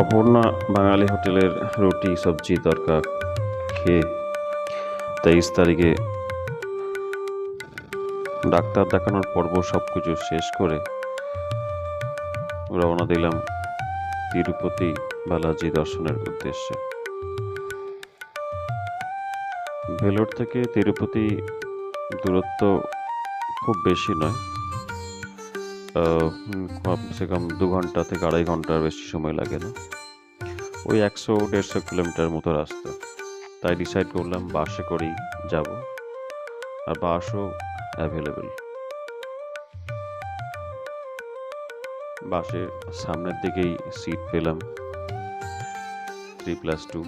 অপর্ণা বাঙালি হোটেলের রুটি, সবজি, তরকা খেয়ে তেইশ তারিখে ডাক্তার দেখানোর পর্ব সব কিছু শেষ করে রওনা দিলাম তিরুপতি বালাজি দর্শনের উদ্দেশ্যে। ভেলোর থেকে তিরুপতি দূরত্ব খুব বেশি নয়। কমসে কম দু ঘণ্টা থেকে আড়াই ঘণ্টার বেশি সময় লাগে না। ওই একশো দেড়শো কিলোমিটার মতো রাস্তা। তাই ডিসাইড করলাম বাসে করেই যাব। আর বাসও অ্যাভেলেবেল বাসের সামনের দিকেই সিট পেলাম। থ্রি প্লাস টু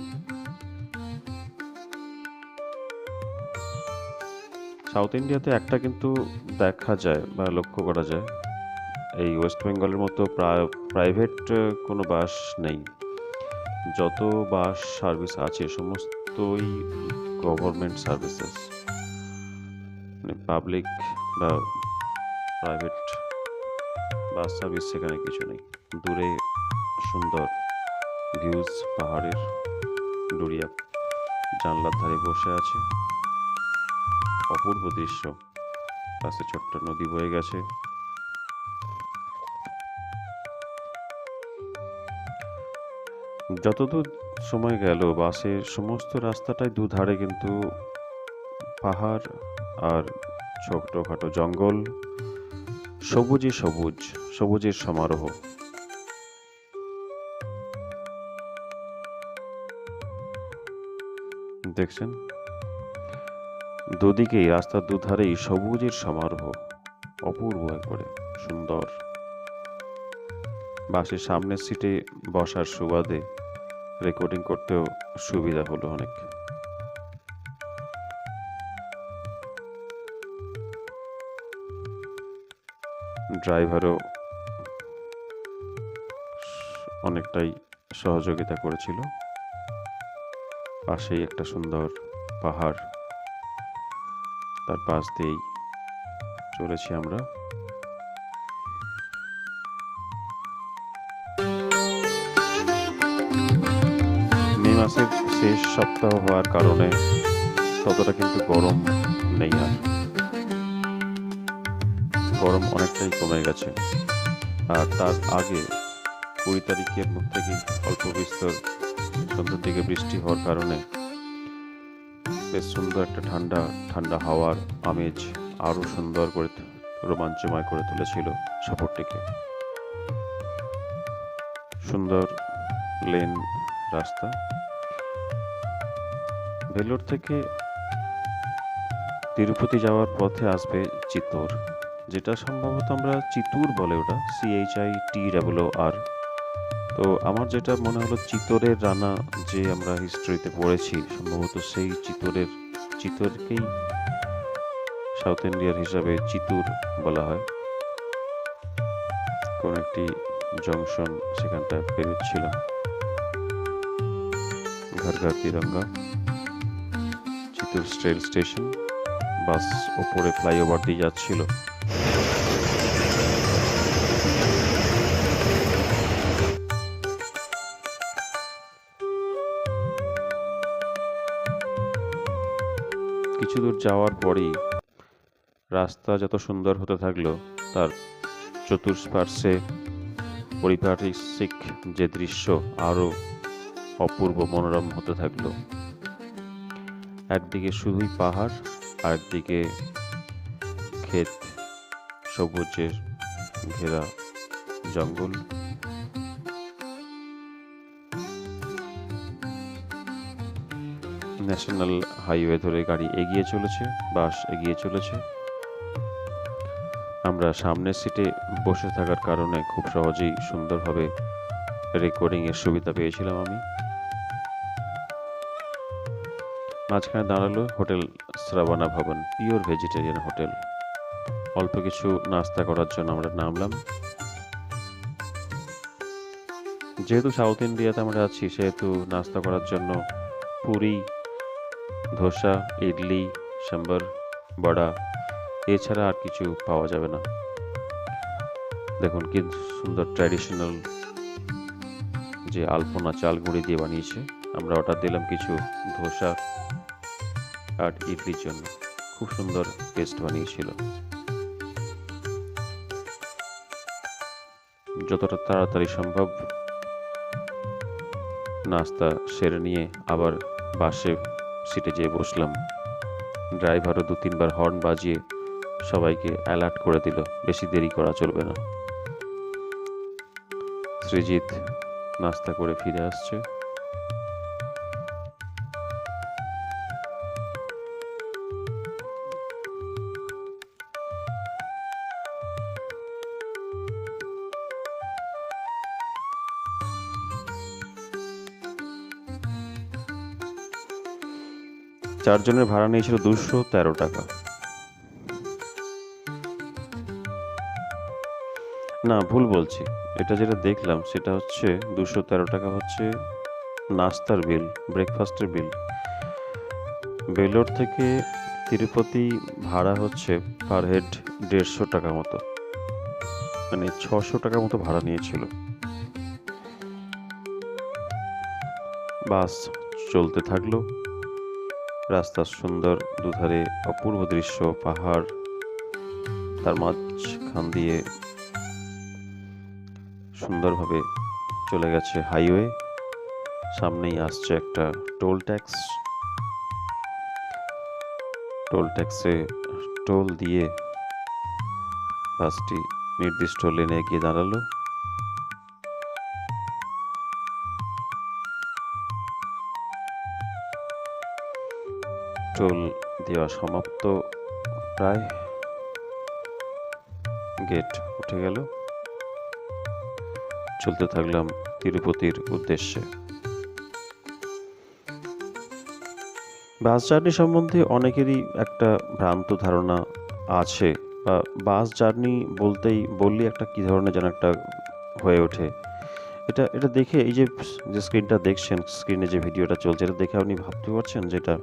সাউথ ইন্ডিয়াতে একটা কিন্তু দেখা যায় বা লক্ষ্য করা যায়। এই ওয়েস্ট বেঙ্গলের মতো প্রাইভেট কোনো বাস নেই। যত বাস সার্ভিস আছে, সমস্তই গভর্নমেন্ট সার্ভিসেস মানে পাবলিক বা প্রাইভেট বাস সার্ভিস সেখানে কিছু নেই। দূরে সুন্দর ভিউজ পাহাড়ের ডুরিয়া জানলার ধারে বসে আছে। অপূর্ব দৃশ্য। পাশে ছোট্ট নদী বয়ে গেছে। যতদূর সময় গেল, বাসের সমস্ত রাস্তাটাই দুধারে কিন্তু পাহাড় আর ছোটখাটো জঙ্গল। সবুজে সবুজ, সবুজের সমারোহ। দেখছেন? দুদিকেই রাস্তার দুধারেই সবুজের সমারোহ, অপূর্ব একবারে, সুন্দর। বাসের সামনের সিটে বসার সুবাদে রেকর্ডিং করতেও সুবিধা হলো অনেক। ড্রাইভারও অনেকটাই সহযোগিতা করেছিল। পাশেই একটা সুন্দর পাহাড়। তার পাশ দিয়েই চলেছি আমরা। মাসের শেষ সপ্তাহ হওয়ার কারণে ততটা কিন্তু গরম নেই আর। গরম অনেকটাই কমে গেছে। আর তার আগে কুড়ি তারিখের মধ্যে থেকে অল্প বিস্তর সন্ধ্যার দিকে বৃষ্টি হওয়ার কারণে বেশ সুন্দর একটা ঠান্ডা ঠান্ডা হাওয়ার আমেজ আরও সুন্দর করে রোমাঞ্চময় করে তুলেছিল সফরটিকে। সুন্দর, লেন রাস্তা। ভেলোর থেকে তিরুপতি যাওয়ার পথে আসবে চিত্তর, যেটা সম্ভবত আমরা চিতুর বলে ওটা সিএইচআই টি ডাবল আর তো আমার যেটা মনে হলো চিতরের রানা যে আমরা হিস্ট্রিতে পড়েছি, সম্ভবত সেই চিতরের চিতরকেই সাউথ ইন্ডিয়ার হিসাবে চিতুর বলা হয়। কোন একটি জংশন সেখানটা পেরোচ্ছিল। ঘর ঘর Tiranga. Chittoor rail station. Bus ওপরে ফ্লাইওভার দিয়ে যাচ্ছিল। কিছু দূর যাওয়ার পরেই রাস্তা যত সুন্দর হতে থাকল, তার চতুষ্পার্শ্বে পরিপাটিক যে দৃশ্য আরও অপূর্ব মনোরম হতে থাকল। একদিকে শুধুই পাহাড় আর একদিকে ক্ষেত, সবুজের ঘেরা জঙ্গল। ন্যাশনাল হাইওয়ে ধরে গাড়ি এগিয়ে চলেছে, বাস এগিয়ে চলেছে। আমরা সামনের সিটে বসে থাকার কারণে খুব সহজেই সুন্দরভাবে রেকর্ডিংয়ের সুবিধা পেয়েছিলাম আমি। মাঝখানে দাঁড়াল হোটেল শ্রাবণা ভবন পিওর ভেজিটেরিয়ান হোটেল। অল্প কিছু নাস্তা করার জন্য আমরা নামলাম। যেহেতু সাউথ ইন্ডিয়াতে আমরা আছি, সেহেতু নাস্তা করার জন্য পুরি, ধোসা, ইডলি, সাম্বার, বড়া, এছাড়া আর কিছু পাওয়া যাবে না। দেখুন কি সুন্দর ট্র্যাডিশনাল যে আলপনা চাল গুঁড়ি দিয়ে বানিয়েছে। আমরা অর্ডার দিলাম কিছু ধোসা আর ইডলির জন্য। খুব সুন্দর টেস্ট বানিয়েছিল। যতটা তাড়াতাড়ি সম্ভব নাস্তা সেরে নিয়ে আবার বাসে সিটে যেয়ে বসলাম। ড্রাইভারও দু তিনবার হর্ন বাজিয়ে সবাইকে অ্যালার্ট করে দিল, বেশি দেরি করা চলবে না। সৃজিত নাস্তা করে ফিরে আসছে। চারজনের ভাড়া নিয়েছিল দুশো তেরো টাকা। না, ভুল বলছি। এটা যেটা দেখলাম, সেটা হচ্ছে দুশো তেরো টাকা হচ্ছে নাস্তার বিল, ব্রেকফাস্টের বিল। বেলোর থেকে তিরুপতি ভাড়া হচ্ছে পার হেড দেড়শো টাকা মতো। মানে ছশো টাকা মতো ভাড়া নিয়েছিল। বাস চলতে থাকল। রাস্তার সুন্দর, দুধারে অপূর্ব দৃশ্য, পাহাড়, তার মাঝখান দিয়ে সুন্দরভাবে চলে গেছে হাইওয়ে। সামনেই আসছে একটা টোল ট্যাক্স। টোল ট্যাক্সে টোল দিয়ে বাসটি নির্দিষ্ট লেনে গিয়ে দাঁড়াল। টোল দেওয়া সমাপ্ত। প্রায় গেট উঠে গেল। চলতে থাকলাম তিরুপতির উদ্দেশ্যে। বাস জার্নি সম্বন্ধে অনেকেরই একটা ভ্রান্ত ধারণা আছে, বা বাস জার্নি বলতেই, বললি একটা কী ধরনের যেন একটা হয়ে ওঠে। এটা এটা দেখে এই যে যে স্ক্রিনটা দেখছেন স্ক্রিনে যে ভিডিওটা চলছে, এটা দেখে আপনি ভাবতে পারছেন যেটা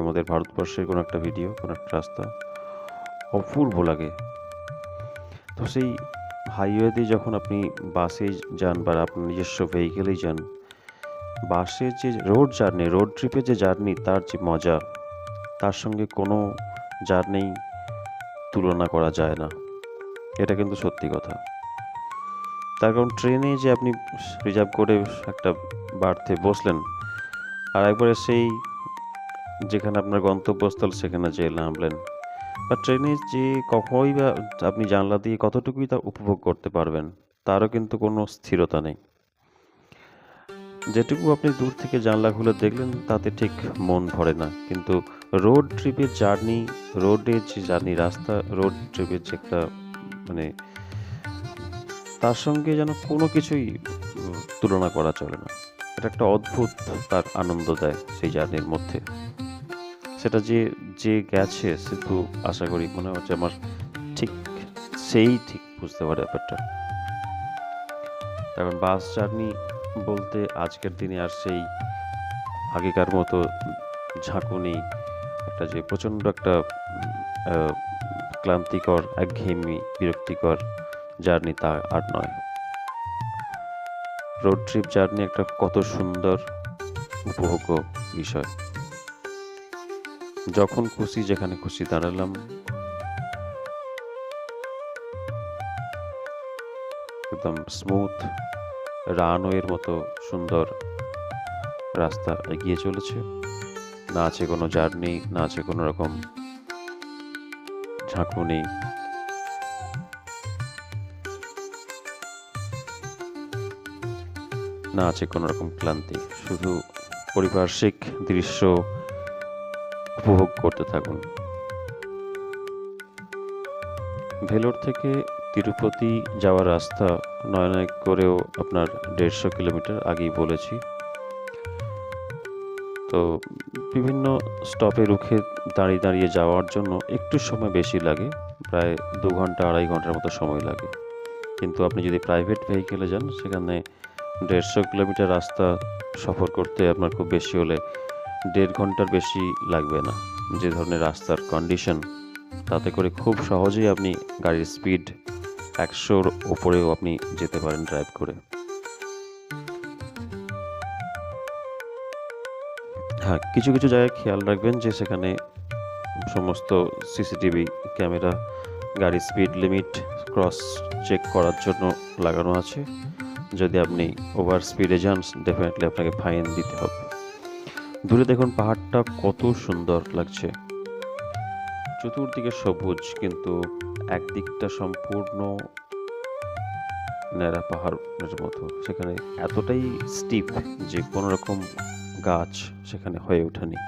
আমাদের ভারতবর্ষের কোনো একটা ভিডিও কোনো একটা রাস্তা অপূর্ব লাগে। তো সেই হাইওয়ে দিয়ে যখন আপনি বাসে যান বা আপনার নিজস্ব ভেহিকেলেই যান বাসের যে রোড জার্নি রোড ট্রিপে যে জার্নি তার যে মজা, তার সঙ্গে কোনো জার্নি তুলনা করা যায় না। এটা কিন্তু সত্যি কথা। তার কারণ ট্রেনে যে আপনি রিজার্ভ করে একটা বার্থে বসলেন, আর একবারে সেই যেখানে আপনার গন্তব্যস্থল, সেখানে যেয়ে নামলেন। বা ট্রেনে যে কখনই বা আপনি জানলা দিয়ে কতটুকুই তা উপভোগ করতে পারবেন, তারও কিন্তু কোনো স্থিরতা নেই। যেটুকু আপনি দূর থেকে জানলা খুলে দেখলেন, তাতে ঠিক মন ভরে না। কিন্তু রোড ট্রিপের জার্নি রোডের যে জার্নি, রাস্তা, রোড ট্রিপের যে একটা মানে তার সঙ্গে যেন কোনো কিছুই তুলনা করা চলে না। এটা একটা অদ্ভুত, তার আনন্দ দেয় সেই জার্নির মধ্যে। সেটা যে যে গেছে সে তো আশা করি মনে হচ্ছে আমার ঠিক সেই ঠিক বুঝতে পারে ব্যাপারটা। কারণ বাস জার্নি বলতে আজকের দিনে আর সেই আগেকার মতো ঝাঁকুনি একটা যে প্রচণ্ড একটা ক্লান্তিকর, একঘেয়েমি, বিরক্তিকর জার্নি তা আর নয়। রোড ট্রিপ জার্নি একটা কত সুন্দর, উপভোগ্য বিষয়। যখন খুশি, যেখানে খুশি দাঁড়ালাম। একদম স্মুথ রানওয়ের মতো সুন্দর রাস্তা এগিয়ে চলেছে। না আছে কোনো জার্নি, না আছে কোনো রকম ঝাঁকুনি। না আছে কোনো রকম ক্লান্তি, শুধু পারিপার্শ্বিক দৃশ্য উপভোগ করতে থাকুন। ভেলোর থেকে তিরুপতি যাওয়ার রাস্তা নয় নয় করেও আপনার দেড়শো কিলোমিটার আগেই বলেছি। তো বিভিন্ন স্টপে রুখে দাঁড়িয়ে দাঁড়িয়ে যাওয়ার জন্য একটু সময় বেশি লাগে, প্রায় দু ঘণ্টা, আড়াই ঘণ্টার মতো সময় লাগে। কিন্তু আপনি যদি প্রাইভেট ভেহিকেলে যান, সেখানে দেড়শো কিলোমিটার রাস্তা সফর করতে আপনার খুব বেশি হলে দেড় ঘণ্টার বেশি লাগবে না। যে ধরনের রাস্তার কন্ডিশন তাতে করে খুব সহজেই আপনি গাড়ির স্পিড একশোর ওপরেও আপনি যেতে পারেন ড্রাইভ করে। হ্যাঁ কিছু কিছু জায়গায় খেয়াল রাখবেন যে সেখানে সমস্ত সিসিটিভি ক্যামেরা, গাড়ির স্পিড লিমিট ক্রস চেক করার জন্য লাগানো আছে। যদি আপনি ওভার স্পিডে যান ডেফিনেটলি আপনাকে ফাইন দিতে হবে। দূরে দেখুন, পাহাড়টা কত সুন্দর লাগছে। চতুর্দিকে সবুজ, কিন্তু একদিকটা সম্পূর্ণ ন্যাড়া পাহাড়ের মতো। সেখানে এতটাই স্টিপ যে কোনো রকম গাছ সেখানে হয়ে ওঠেনি।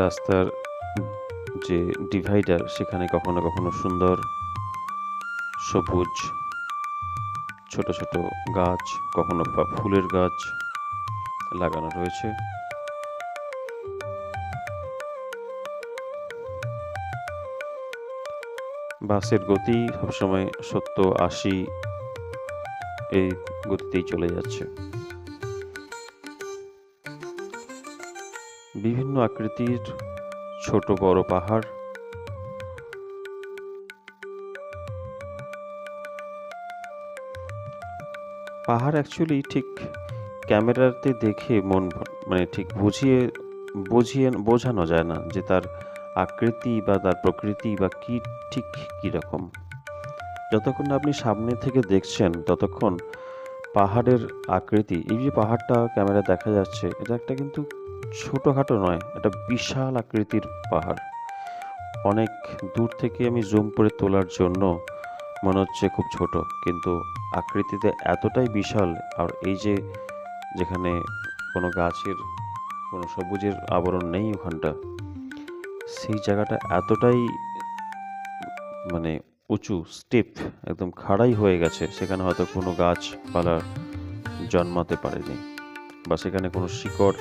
রাস্তার যে ডিভাইডার সেখানে কখনো কখনো সুন্দর সবুজ ছোট ছোট গাছ, কখনো বা ফুলের গাছ লাগানো রয়েছে। বাসের গতি সবসময় সত্তর আশি এই গতিতেই চলে যাচ্ছে। বিভিন্ন আকৃতির ছোট বড় পাহাড় পাহাড় অ্যাকচুয়ালি ঠিক ক্যামেরাতে দেখে মন মানে ঠিক বুঝিয়ে বুঝিয়ে বোঝানো যায় না যে তার আকৃতি বা তার প্রকৃতি বা কি ঠিক কীরকম যতক্ষণ না আপনি সামনে থেকে দেখছেন, ততক্ষণ পাহাড়ের আকৃতি, এই যে পাহাড়টা ক্যামেরা দেখা যাচ্ছে, এটা একটা কিন্তু ছোটোখাটো নয় এটা বিশাল আকৃতির পাহাড়। অনেক দূর থেকে আমি জুম করে তোলার জন্য মনে হচ্ছে খুব ছোট, কিন্তু আকৃতিতে এতটাই বিশাল আর এই যে যেখানে কোনো গাছের, কোনো সবুজের আবরণ নেই ওখানটা, সেই জায়গাটা এতটাই মানে উঁচু স্টেপ একদম খাড়াই হয়ে গেছে। সেখানে হয়তো কোনো গাছপালা জন্মাতে পারেনি বা সেখানে কোনো শিকড়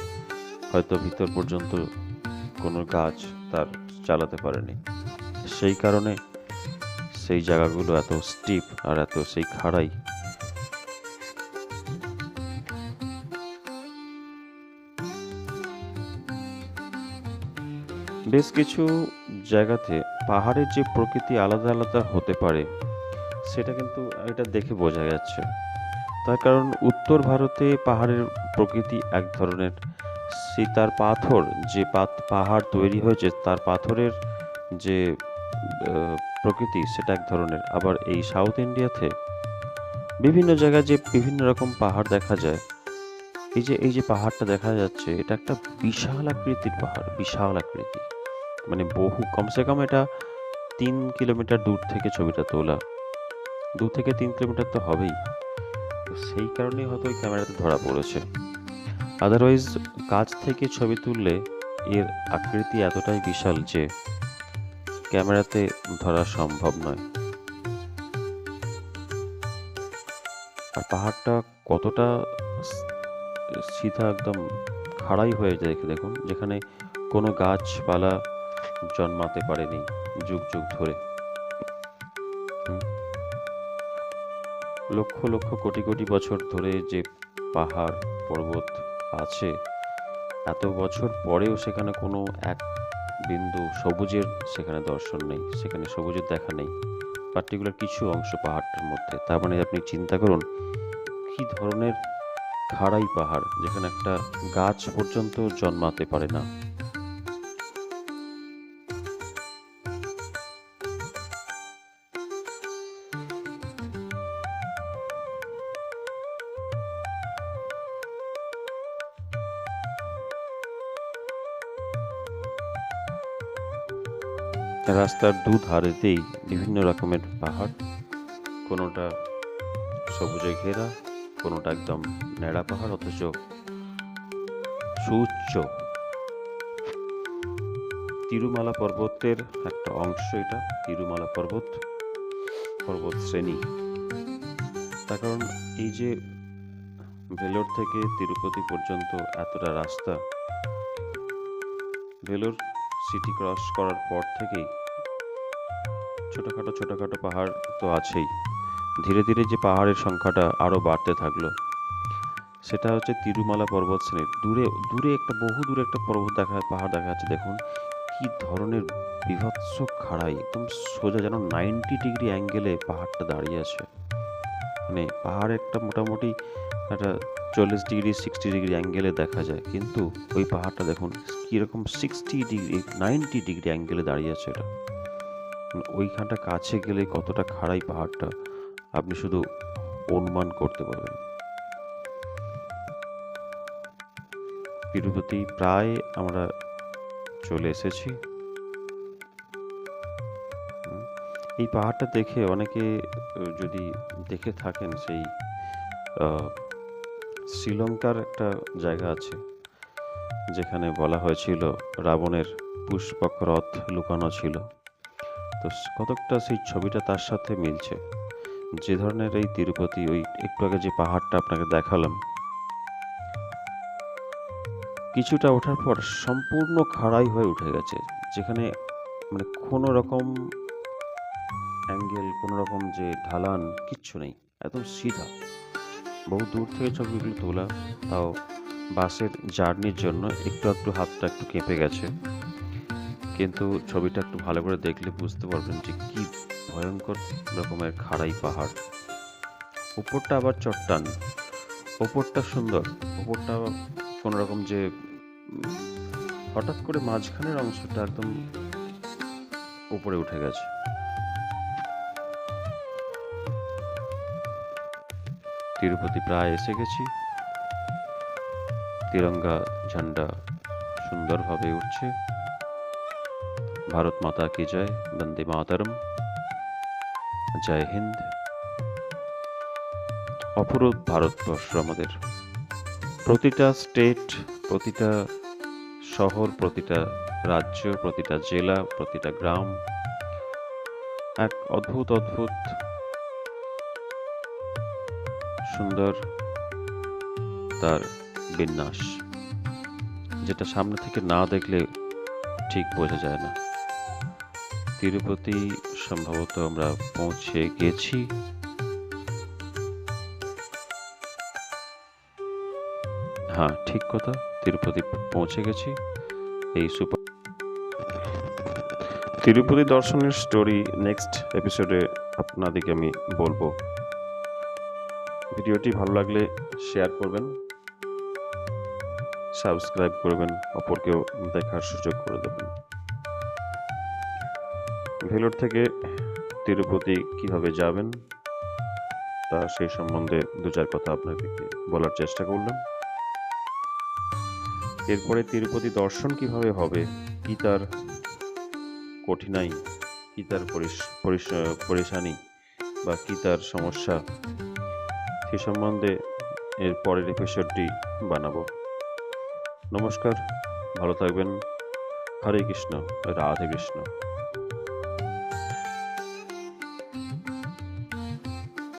হয়তো ভিতর পর্যন্ত কোনো গাছ তার চালাতে পারেনি। সেই কারণে সেই জায়গাগুলো এত স্টিপ আর এত সেই খাড়াই। বেশ কিছু জায়গাতে পাহাড়ের যে প্রকৃতি আলাদা আলাদা হতে পারে, সেটা কিন্তু এটা দেখে বোঝা যাচ্ছে। তার কারণ উত্তর ভারতে পাহাড়ের প্রকৃতি এক ধরনের। তার পাথর, যে পাহাড় তৈরি হয়েছে, তার পাথরের যে প্রকৃতি সেটা এক ধরনের। আবার এই সাউথ ইন্ডিয়াতে বিভিন্ন জায়গায় যে বিভিন্ন রকম পাহাড় দেখা যায়, এই যে এই যে পাহাড়টা দেখা যাচ্ছে, এটা একটা বিশাল আকৃতির পাহাড়, বিশাল আকৃতি। মানে বহু, কমসে কম এটা তিন কিলোমিটার দূর থেকে ছবিটা তোলা। দু থেকে তিন কিলোমিটার তো হবেই। সেই কারণেই হয়তো ওই ক্যামেরাতে ধরা পড়েছে। আদারওয়াইজ কাছ থেকে ছবি তুললে এর আকৃতি এতটাই বিশাল যে ক্যামেরাতে ধরা সম্ভব নয়। আর পাহাড়টা কতটা সিধা একদম খাড়াই হয়ে যায় দেখুন, যেখানে কোনো গাছপালা জন্মাতে পারেনি যুগ যুগ ধরে। লক্ষ লক্ষ কোটি কোটি বছর ধরে যে পাহাড় পর্বত আছে, এত বছর পরেও সেখানে কোনো এক বিন্দু সবুজের, সেখানে দর্শন নেই, সেখানে সবুজের দেখা নেই। পার্টিকুলার কিছু অংশ পাহাড়টার মধ্যে। তার মানে আপনি চিন্তা করুন, কি ধরনের খাড়াই পাহাড় যেখানে একটা গাছ পর্যন্ত জন্মাতে পারে না। রাস্তার দুধারেতেই বিভিন্ন রকমের পাহাড়, কোনোটা সবুজে ঘেরা, কোনোটা একদম ন্যাড়া পাহাড়, অথচ সুউচ্চ। তিরুমালা পর্বতের একটা অংশ এটা, তিরুমালা পর্বত পর্বত শ্রেণি। তার কারণ এই যে ভেলোর থেকে তিরুপতি পর্যন্ত এতটা রাস্তা, ভেলোর সিটি ক্রস করার পর থেকেই ছোটোখাটো ছোটোখাটো পাহাড় তো আছেই। ধীরে ধীরে যে পাহাড়ের সংখ্যাটা আরও বাড়তে থাকল, সেটা হচ্ছে তিরুমালা পর্বত শ্রেণির। দূরে দূরে একটা, বহু দূরে একটা পর্বত দেখা, পাহাড় দেখা যাচ্ছে, দেখুন। কি ধরনের বিভৎস খাড়াই, একদম সোজা যেন নাইনটি ডিগ্রি অ্যাঙ্গেলে পাহাড়টা দাঁড়িয়ে আছে। মানে পাহাড় একটা মোটামুটি একটা চল্লিশ ডিগ্রি সিক্সটি ডিগ্রি অ্যাঙ্গেলে দেখা যায়, কিন্তু ওই পাহাড়টা দেখুন, কীরকম সিক্সটি ডিগ্রি নাইনটি ডিগ্রি অ্যাঙ্গেলে দাঁড়িয়ে আছে এটা। ওইখানটা কাছে গেলে কতটা খাড়াই পাহাড়টা আপনি শুধু অনুমান করতে পারবেন। তিরুপতি প্রায় আমরা চলে এসেছি। এই পাহাড়টা দেখে অনেকে যদি দেখে থাকেন সেই শ্রীলঙ্কার একটা জায়গা আছে, যেখানে বলা হয়েছিল রাবণের পুষ্পক রথ লুকানো ছিল। তো কতকটা সেই ছবিটা তার সাথে মিলছে? যে ধরনের এই তিরুপতি, ওই একটু আগে যে পাহাড়টা আপনাকে দেখালাম। কিছুটা ওঠার পর সম্পূর্ণ খাড়াই হয়ে উঠে গেছে, যেখানে মানে কোনো রকম অ্যাঙ্গেল, কোনো রকম যে ঢালান, কিচ্ছু নেই, একদম সিধা। বহু দূর থেকে ছবিগুলো তোলা, তাও বাসের জার্নির জন্য একটু একটু হাতটা একটু কেঁপে গেছে। কিন্তু ছবিটা একটু ভালো করে দেখলে বুঝতে পারবেন যে কি ভয়ঙ্কর রকমের খাড়াই পাহাড়। উপরটা আবার চট্টান, ওপরটা সুন্দর, ওপরটা কোনো রকম যে, হঠাৎ করে মাঝখানের অংশটা একদম উপরে উঠে গেছে। তিরুপতি প্রায় এসে গেছি। তিরঙ্গা ঝান্ডা সুন্দরভাবে উঠছে। ভারত মাতা কি জয়? বন্দে মাতরম। জয় হিন্দ। অপরূপ ভারতবর্ষ আমাদের। প্রতিটা স্টেট প্রতিটা শহর, প্রতিটা রাজ্য, প্রতিটা জেলা, প্রতিটা গ্রাম এক অদ্ভুত অদ্ভুত, সুন্দর তার বিন্যাস। যেটা সামনে থেকে না দেখলে ঠিক বোঝা যায় না। তিরুপতি সম্ভবত আমরা পৌঁছে গেছি। হ্যাঁ ঠিক কথা, তিরুপতি পৌঁছে গেছি। এই সুপার তিরুপতি দর্শনের স্টোরি নেক্সট এপিসোডে আপনাদেরকে আমি বলব। ভিডিওটি ভালো লাগলে শেয়ার করবেন সাবস্ক্রাইব করবেন, অপরকেও দেখার সুযোগ করে দেবেন। ভেলোর থেকে তিরুপতি কীভাবে যাবেন, তা সেই সম্বন্ধে দু চার কথা আপনাদেরকে বলার চেষ্টা করলাম। এরপরে তিরুপতি দর্শন কীভাবে হবে, কি তার কঠিনাই, কি তার পরেশানি, বা কি তার সমস্যা, সে সম্বন্ধে এর পরের এপিসোডটি বানাবো। নমস্কার, ভালো থাকবেন। হরে কৃষ্ণ, রাধে কৃষ্ণ।